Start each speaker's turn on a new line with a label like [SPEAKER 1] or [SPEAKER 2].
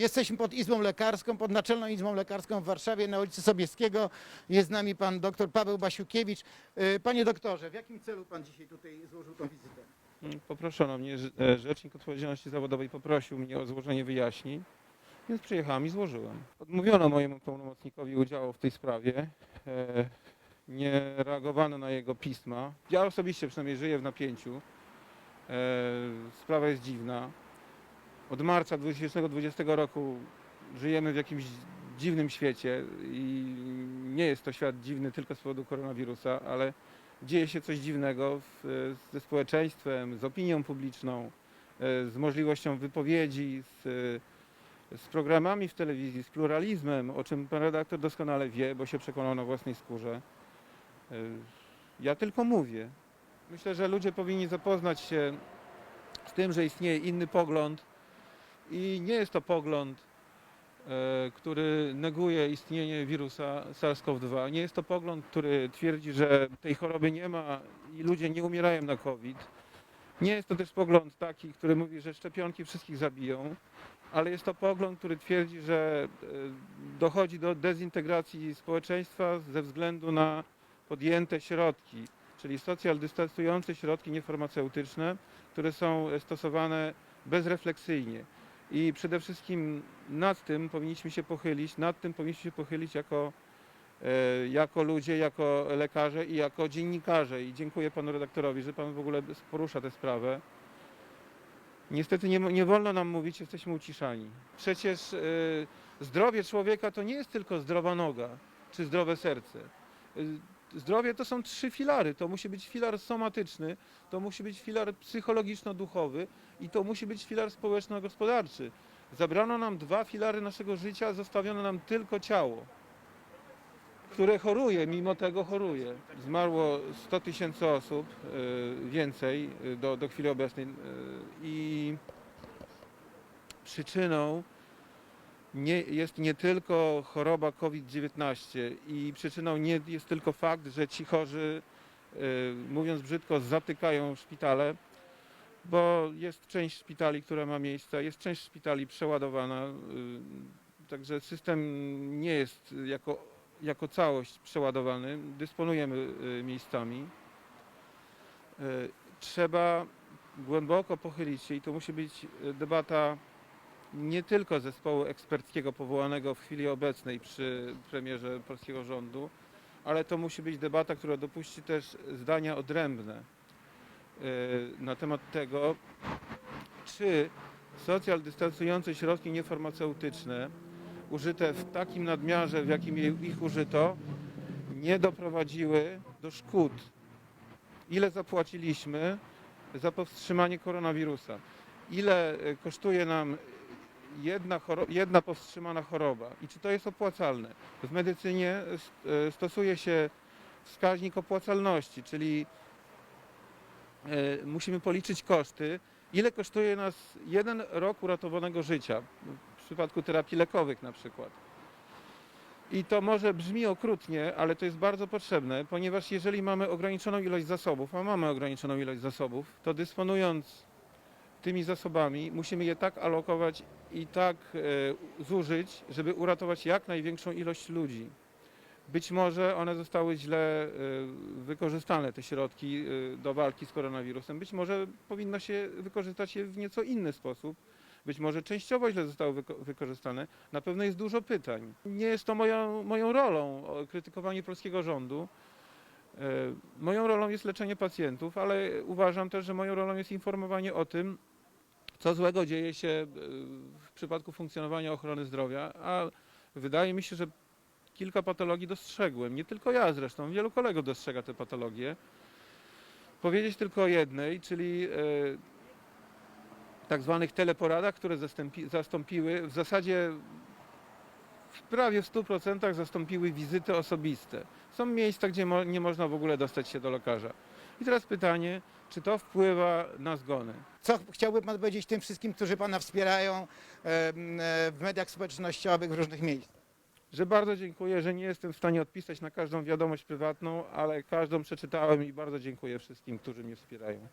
[SPEAKER 1] Jesteśmy pod Izbą Lekarską, pod Naczelną Izbą Lekarską w Warszawie na ulicy Sobieskiego. Jest z nami pan doktor Paweł Basiukiewicz. Y, Panie doktorze, w jakim celu pan dzisiaj tutaj złożył tą wizytę?
[SPEAKER 2] Poproszono mnie, e, Rzecznik Odpowiedzialności Zawodowej poprosił mnie o złożenie wyjaśnień, więc przyjechałem i złożyłem. Odmówiono mojemu pełnomocnikowi udziału w tej sprawie. E, Nie reagowano na jego pisma. Ja osobiście przynajmniej żyję w napięciu. E, Sprawa jest dziwna. Od marca 2020 roku żyjemy w jakimś dziwnym świecie i nie jest to świat dziwny tylko z powodu koronawirusa, ale dzieje się coś dziwnego w, ze społeczeństwem, z opinią publiczną, e, z możliwością wypowiedzi, z, z programami w telewizji, z pluralizmem, o czym pan redaktor doskonale wie, bo się przekonał na własnej skórze. E, Ja tylko mówię. Myślę, że ludzie powinni zapoznać się z tym, że istnieje inny pogląd i nie jest to pogląd, e, który neguje istnienie wirusa SARS-CoV-2. Nie jest to pogląd, który twierdzi, że tej choroby nie ma i ludzie nie umierają na COVID. Nie jest to też pogląd taki, który mówi, że szczepionki wszystkich zabiją, ale jest to pogląd, który twierdzi, że e, dochodzi do dezintegracji społeczeństwa ze względu na podjęte środki, czyli socjal dystansujące środki niefarmaceutyczne, które są stosowane bezrefleksyjnie. I przede wszystkim nad tym powinniśmy się pochylić, nad tym powinniśmy się pochylić jako, e, jako ludzie, jako lekarze i jako dziennikarze. I dziękuję panu redaktorowi, że pan w ogóle porusza tę sprawę. Niestety nie, nie wolno nam mówić, jesteśmy uciszani. Przecież e, zdrowie człowieka to nie jest tylko zdrowa noga czy zdrowe serce. Zdrowie to są trzy filary. To musi być filar somatyczny, to musi być filar psychologiczno-duchowy i to musi być filar społeczno-gospodarczy. Zabrano nam dwa filary naszego życia, zostawiono nam tylko ciało, które choruje, mimo tego choruje. Zmarło 100 tysięcy osób, y, więcej y, do, do chwili obecnej y, i przyczyną nie, jest nie tylko choroba COVID-19 i przyczyną nie jest tylko fakt, że ci chorzy, y, mówiąc brzydko, zatykają szpitale, bo jest część szpitali, która ma miejsce, jest część szpitali przeładowana, y, także system nie jest jako, jako całość przeładowany, dysponujemy y, miejscami. Trzeba głęboko pochylić się i to musi być debata nie tylko zespołu eksperckiego powołanego w chwili obecnej przy premierze polskiego rządu, ale to musi być debata, która dopuści też zdania odrębne y, na temat tego, czy socjal dystansujące środki niefarmaceutyczne użyte w takim nadmiarze, w jakim ich użyto, nie doprowadziły do szkód. Ile zapłaciliśmy za powstrzymanie koronawirusa? Ile y, kosztuje nam jedna, jedna powstrzymana choroba i czy to jest opłacalne. W medycynie s- e, stosuje się wskaźnik opłacalności, czyli e, musimy policzyć koszty, ile kosztuje nas jeden rok uratowanego życia, w przypadku terapii lekowych na przykład. I to może brzmi okrutnie, ale to jest bardzo potrzebne, ponieważ jeżeli mamy ograniczoną ilość zasobów, a mamy ograniczoną ilość zasobów, to dysponując tymi zasobami musimy je tak alokować i tak e, zużyć, żeby uratować jak największą ilość ludzi. Być może one zostały źle e, wykorzystane, te środki e, do walki z koronawirusem. Być może powinno się wykorzystać je w nieco inny sposób. Być może częściowo źle zostały wyko- wykorzystane. Na pewno jest dużo pytań. Nie jest to moją, moją rolą krytykowanie polskiego rządu. E, Moją rolą jest leczenie pacjentów, ale uważam też, że moją rolą jest informowanie o tym, co złego dzieje się e, w przypadku funkcjonowania ochrony zdrowia, a wydaje mi się, że kilka patologii dostrzegłem. Nie tylko ja zresztą, wielu kolegów dostrzega te patologie. Powiedzieć tylko o jednej, czyli e, tak zwanych teleporadach, które zastąpi, zastąpiły w zasadzie w prawie w 100% zastąpiły wizyty osobiste. Są miejsca, gdzie mo, nie można w ogóle dostać się do lekarza. I teraz pytanie, czy to wpływa na zgony?
[SPEAKER 1] Co chciałby pan powiedzieć tym wszystkim, którzy pana wspierają e, w mediach społecznościowych w różnych miejscach?
[SPEAKER 2] że bardzo dziękuję, że nie jestem w stanie odpisać na każdą wiadomość prywatną, ale każdą przeczytałem i bardzo dziękuję wszystkim, którzy mnie wspierają.